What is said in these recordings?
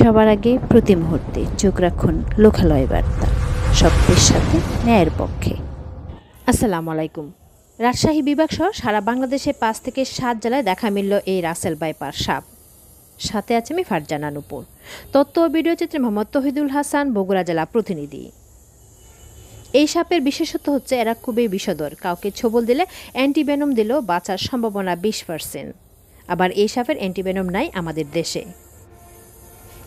সবার আগে প্রতি মুহূর্তে চোখ রাখুন লোকালয় বার্তা। সত্যের সাথে ন্যায়ের পক্ষে। আসসালামু আলাইকুম। রাজশাহী বিভাগ সহ সারা বাংলাদেশে পাঁচ থেকে সাত জেলায় দেখা মিলল এই রাসেল বাইপার সাপ। সাথে আছে আমি ফারজানা নুপুর। তথ্য ও ভিডিও চিত্রে মোহাম্মদ তহিদুল হাসান, বগুড়া জেলা প্রতিনিধি। এই সাপের বিশেষত্ব হচ্ছে এরা খুবই বিষদর। কাউকে ছোবল দিলে অ্যান্টিভেনম দিলেও বাঁচার সম্ভাবনা বিশ পার্সেন্ট। আবার এই সাপের অ্যান্টিভেনম নাই আমাদের দেশে।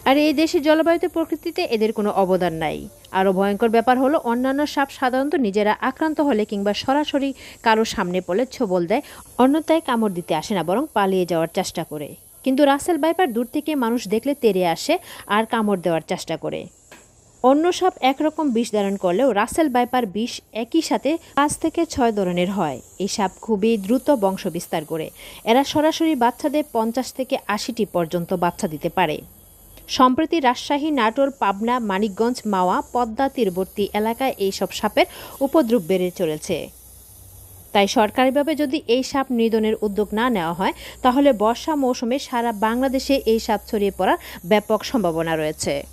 আর এই দেশের জলবায়ুতে প্রকৃতিতে এদের কোনো অবদান নাই। আরও ভয়ঙ্কর ব্যাপার হলো, অন্যান্য সাপ সাধারণত নিজেরা আক্রান্ত হলে কিংবা সরাসরি কারও সামনে পড়লে ছোবল দেয় অন্যতায় কামড় দিতে আসে না, বরং পালিয়ে যাওয়ার চেষ্টা করে। কিন্তু রাসেল বাইপার দূর থেকে মানুষ দেখলে তেড়ে আসে আর কামড় দেওয়ার চেষ্টা করে। অন্য সাপ একরকম বিষ ধারণ করলেও রাসেল বাইপার বিষ একই সাথে পাঁচ থেকে ছয় ধরনের হয়। এই সাপ খুবই দ্রুত বংশ বিস্তার করে। এরা সরাসরি বাচ্চাদের পঞ্চাশ থেকে আশিটি পর্যন্ত বাচ্চা দিতে পারে। সম্প্রতি রাজশাহী, নাটোর, পাবনা, মানিকগঞ্জ, মাওয়া, পদ্মা, তীরবর্তী এলাকায় এইসব সাপের উপদ্রব বেড়ে চলেছে। তাই সরকারিভাবে যদি এই সাপ নিধনের উদ্যোগ না নেওয়া হয়, তাহলে বর্ষা মৌসুমে সারা বাংলাদেশে এই সাপ ছড়িয়ে পড়ার ব্যাপক সম্ভাবনা রয়েছে।